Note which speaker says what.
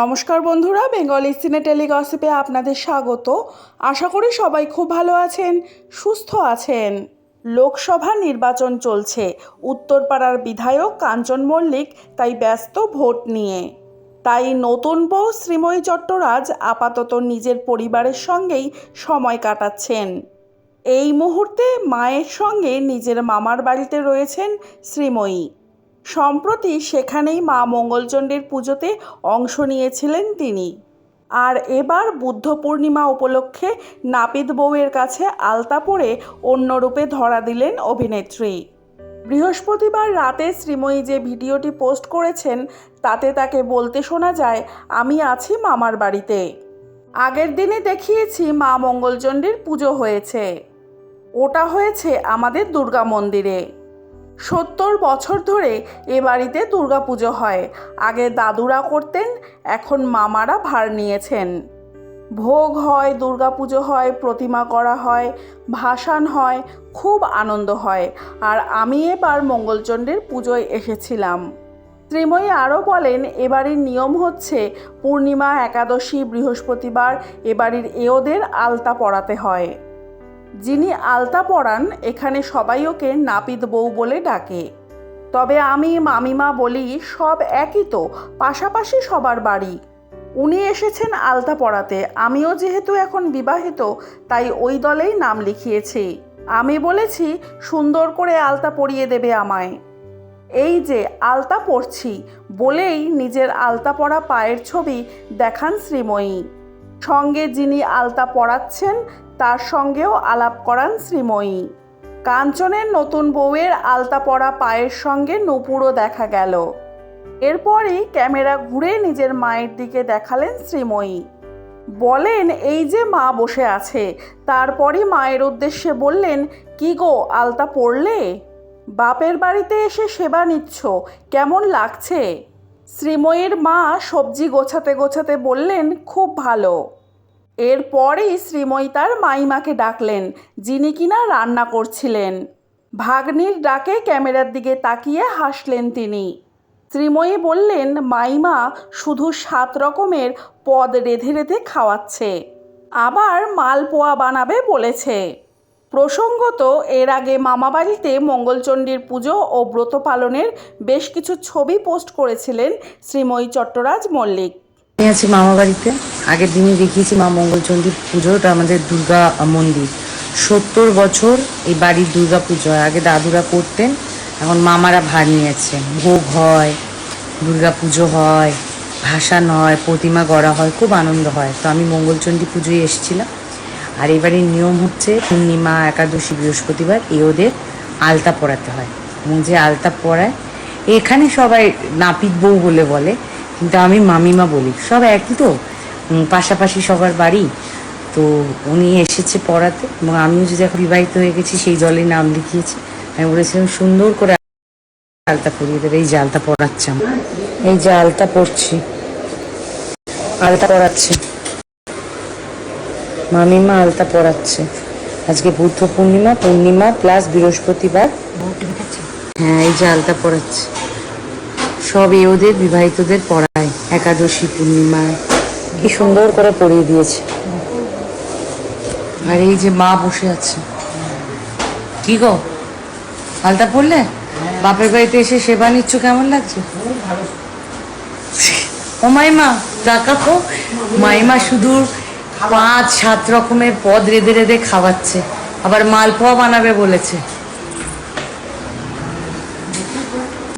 Speaker 1: নমস্কার বন্ধুরা, বেঙ্গলি সিনে টেলিগসিপে আপনাদের স্বাগত। আশা করি সবাই খুব ভালো আছেন, সুস্থ আছেন। লোকসভা নির্বাচন চলছে, উত্তরপাড়ার বিধায়ক কাঞ্চন মল্লিক তাই ব্যস্ত ভোট নিয়ে। তাই নতুন বউ শ্রীময়ী চট্টরাজ আপাতত নিজের পরিবারের সঙ্গেই সময় কাটাচ্ছেন। এই মুহূর্তে মায়ের সঙ্গে নিজের মামার বাড়িতে রয়েছেন শ্রীময়ী। সম্প্রতি সেখানেই মা মঙ্গলচণ্ডীর পুজোতে অংশ নিয়েছিলেন তিনি। আর এবার বুদ্ধ পূর্ণিমা উপলক্ষে নাপিত বউয়ের কাছে আলতা পরে অন্যরূপে ধরা দিলেন অভিনেত্রী। বৃহস্পতিবার রাতে শ্রীময়ী যে ভিডিওটি পোস্ট করেছেন, তাতে তাকে বলতে শোনা যায়, আমি আছি মামার বাড়িতে। আগের দিনে দেখিয়েছি মা মঙ্গলচণ্ডীর পুজো হয়েছে। ওটা হয়েছে আমাদের দুর্গা মন্দিরে। সত্তর বছর ধরে এ বাড়িতে দুর্গাপুজো হয়। আগে দাদুরা করতেন, এখন মামারা ভার নিয়েছেন। ভোগ হয়, দুর্গাপুজো হয়, প্রতিমা করা হয়, ভাসান হয়, খুব আনন্দ হয়। আর আমি এবার মঙ্গলচণ্ডীর পুজোয় এসেছিলাম। শ্রীময়ী আরও বলেন এবাড়ির নিয়ম হচ্ছে পূর্ণিমা, একাদশী, বৃহস্পতিবার এবাড়ির এওদের আলতা পরাতে হয়। যিনি আলতা পরান এখানে সবাই ওকে নাপিত বউ বলে ডাকে। তবে আমি মামিমা বলি, সব একই তো, পাশাপাশি সবার বাড়ি। উনি এসেছেন আলতা পড়াতে আমিও যেহেতু এখন বিবাহিত, তাই ওই দলেই নাম লিখিয়েছি। আমি বলেছি, সুন্দর করে আলতা পরিয়ে দেবে আমায়। এই যে, আলতা পরছি, বলেই নিজের আলতা পরা পায়ের ছবি দেখান শ্রীময়ী। সঙ্গে যিনি আলতা পরাচ্ছেন তার সঙ্গেও আলাপ করান শ্রীময়ী। কাঞ্চনের নতুন বউয়ের আলতা পরা পায়ের সঙ্গে নুপুরও দেখা গেল। এরপরই ক্যামেরা ঘুরে নিজের মায়ের দিকে দেখালেন শ্রীময়ী। বলেন, এই যে মা বসে আছে, তারপরই মায়ের উদ্দেশ্যে বললেন, কি গো, আলতা পড়লে? বাপের বাড়িতে এসে সেবা নিচ্ছ, কেমন লাগছে শ্রীময়ীর মা সবজি গোছাতে গোছাতে বললেন, খুব ভালো এরপরেই শ্রীময়ী তার মাইমাকে ডাকলেন, যিনি কিনা রান্না করছিলেন। ভাগ্নির ডাকে ক্যামেরার দিকে তাকিয়ে হাসলেন তিনি। শ্রীময়ী বললেন, মাইমা শুধু সাত রকমের পদ রেধে রেধে খাওয়াচ্ছে, আবার মালপোয়া বানাবে বলেছে। প্রসঙ্গত, এর আগে মামাবাড়িতে মঙ্গলচণ্ডীর পুজো ও ব্রত পালনের বেশ কিছু ছবি পোস্ট করেছিলেন শ্রীময়ী চট্টরাজ মল্লিক।
Speaker 2: আমি আছি মামা বাড়িতে। আগের দিনই দেখিয়েছি মা মঙ্গলচণ্ডী পুজো ওটা আমাদের দুর্গা মন্দির। সত্তর বছর এই বাড়ির দুর্গা পুজো হয়। আগে দাদুরা করতেন, এখন মামারা ভার নিয়েছে। ভোগ হয়, দুর্গা পুজো হয়, ভাসান হয়, প্রতিমা গড়া হয়, খুব আনন্দ হয়। তো আমি মঙ্গলচণ্ডী পুজোয় এসেছিলাম। আর এবারের নিয়ম হচ্ছে, পূর্ণিমা, একাদশী, বৃহস্পতিবার এ ওদের আলতা পরাতে হয়। এবং যে আলতা পরায়, এখানে সবাই নাপিত বউ বলে বলে কিন্তু আমি মামিমা বলি সব একই তো। পাশাপাশি সবার বাড়ি। তো উনি এসেছে পড়াতে এবং আমিও যে এখন বিবাহিত হয়ে গেছি সেই দলে নাম লিখিয়েছি। আমি বলেছিলাম সুন্দর করে আলতা পরিয়ে দেবে এই আলতা পড়াচ্ছে আমার। এই আলতা পড়ছি আলতা পড়াচ্ছে মামিমা আলতা পড়াচ্ছে আজকে বুদ্ধ পূর্ণিমা পূর্ণিমা প্লাস বৃহস্পতিবার। হ্যাঁ এই যে আলতা পড়াচ্ছে সব এ ওদের বিবাহিতদের পড়ায় একাদশী পূর্ণিমায় কি সুন্দর করে পড়িয়ে দিয়েছে। আর এই যে মা বসে আছে। কি গো? আলতা পড়লে? বাপের বাড়িতে এসে সেবা নিচ্ছ কেমন লাগছে? ও মাইমা তাকাকো মাইমা শুধু পাঁচ সাত রকমের পদ রেঁধে রেঁধে খাওয়াচ্ছে। আবার মালপোয়া বানাবে বলেছে।